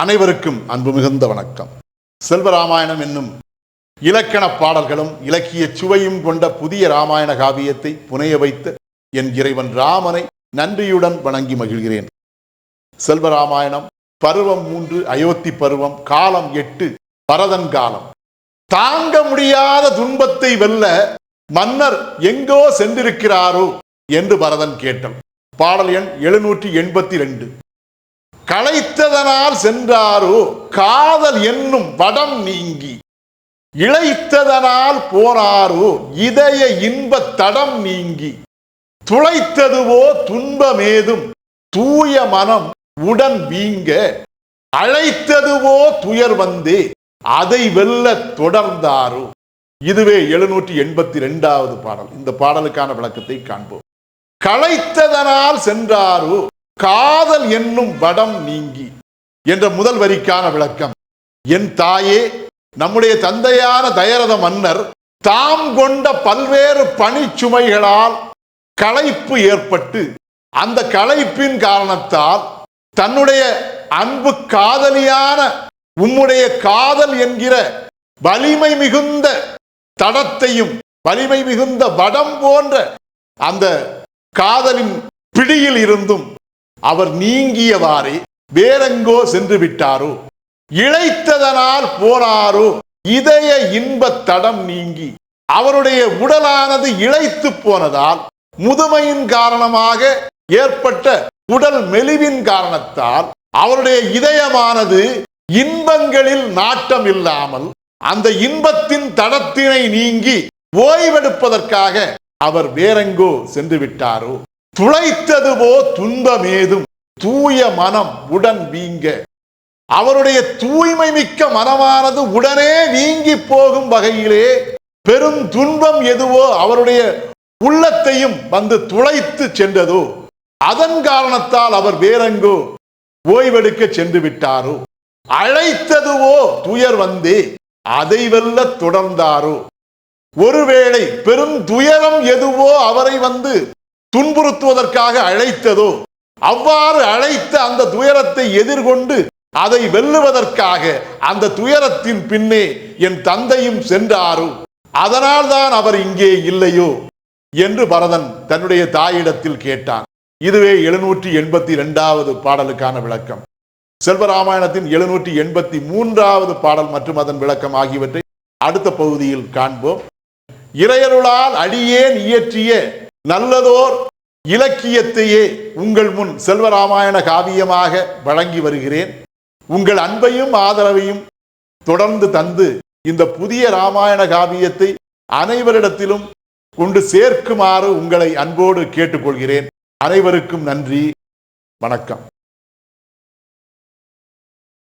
அனைவருக்கும் அன்பு மிகுந்த வணக்கம். செல்வராமாயணம் என்னும் இலக்கண பாடல்களும் இலக்கிய சுவையும் கொண்ட புதிய ராமாயண காவியத்தை புனைய வைத்த என் இறைவன் ராமனை நன்றியுடன் வணங்கி மகிழ்கிறேன். செல்வராமாயணம் பருவம் மூன்று அயோத்தி பருவம் காலம் எட்டு பரதன் காலம். தாங்க முடியாத துன்பத்தை வெல்ல மன்னர் எங்கோ சென்றிருக்கிறாரோ என்று பரதன் கேட்டான் பாடல் எண் எழுநூற்றி எண்பத்தி ரெண்டு. களைத்ததனால் சென்றாரோ காதல் என்னும் வடம் நீங்கி இழைத்ததனால் போனாரோ இதய இன்ப தடம் நீங்கி துளைத்ததுவோ துன்பமேதும் தூய மனம் உடன் வீங்க அழைத்ததுவோ துயர் வந்தே அதை வெல்ல தொடர்ந்தாரோ. இதுவே எழுநூற்றி எண்பத்தி ரெண்டாவது பாடல். இந்த பாடலுக்கான விளக்கத்தை காண்போம். களைத்ததனால் சென்றாரோ காதல் என்னும் வடம் நீங்கி என்ற முதல் வரிக்கான விளக்கம். என் தாயே நம்முடைய தந்தையான தயரத மன்னர் தாம் கொண்ட பல்வேறு பணிச்சுமைகளால் களைப்பு ஏற்பட்டு அந்த களைப்பின் காரணத்தால் தன்னுடைய அன்பு காதலியான உம்முடைய காதல் என்கிற வலிமை மிகுந்த தடத்தையும் வலிமை மிகுந்த வடம் போன்ற அந்த காதலின் பிடியில் இருந்தும் அவர் நீங்கியவாறே வேறெங்கோ சென்று விட்டாரோ? இழைத்ததனால் போனாரோ? இதய இன்பத் தடம் நீங்கி அவருடைய உடலானது இழைத்து போனதால் முதுமையின் காரணமாக ஏற்பட்ட உடல் மெலிவின் காரணத்தால் அவருடைய இதயமானது இன்பங்களில் நாட்டம் இல்லாமல் அந்த இன்பத்தின் தடத்தினை நீங்கி ஓய்வெடுப்பதற்காக அவர் வேறெங்கோ சென்று விட்டாரோ? துளைத்ததுவோ துன்பமேதும். தூய மனம் உடன் வீங்க. அவருடைய தூய்மை மிக்க மனமானது உடனே வீங்கி போகும் வகையிலே பெரும் துன்பம் எதுவோ அவருடைய உள்ளத்தையும் வந்து துளைத்து சென்றதோ அதன் காரணத்தால் அவர் வேறெங்கோ ஓய்வெடுக்க சென்று விட்டாரோ? அழைத்ததுவோ துயர் வந்தே அதை வெல்ல தொடர்ந்தாரோ? ஒருவேளை பெரும் துயரம் எதுவோ அவரை வந்து துன்புறுத்துவதற்காக அழைத்ததோ அவ்வாறு அழைத்த அந்த துயரத்தை எதிர்கொண்டு அதை வெல்லுவதற்காக அந்த துயரத்தின் பின்னே என் தந்தையும் சென்றாரோ அதனால்தான் அவர் இங்கே இல்லையோ என்று பரதன் தன்னுடைய தாயிடத்தில் கேட்டான். இதுவே எழுநூற்றி எண்பத்தி இரண்டாவது பாடலுக்கான விளக்கம். செல்வராமாயணத்தின் எழுநூற்றி எண்பத்தி மூன்றாவது பாடல் மற்றும் அதன் விளக்கம் ஆகியவற்றை அடுத்த பகுதியில் காண்போம். இறையருளால் அடியேன் இயற்றிய நல்லதோர் இலக்கியத்தையே உங்கள் முன் செல்வராமாயண காவியமாக வழங்கி வருகிறேன். உங்கள் அன்பையும் ஆதரவையும் தொடர்ந்து தந்து இந்த புதிய ராமாயண காவியத்தை அனைவரிடத்திலும் கொண்டு சேர்க்குமாறு உங்களை அன்போடு கேட்டுக்கொள்கிறேன். அனைவருக்கும் நன்றி. வணக்கம்.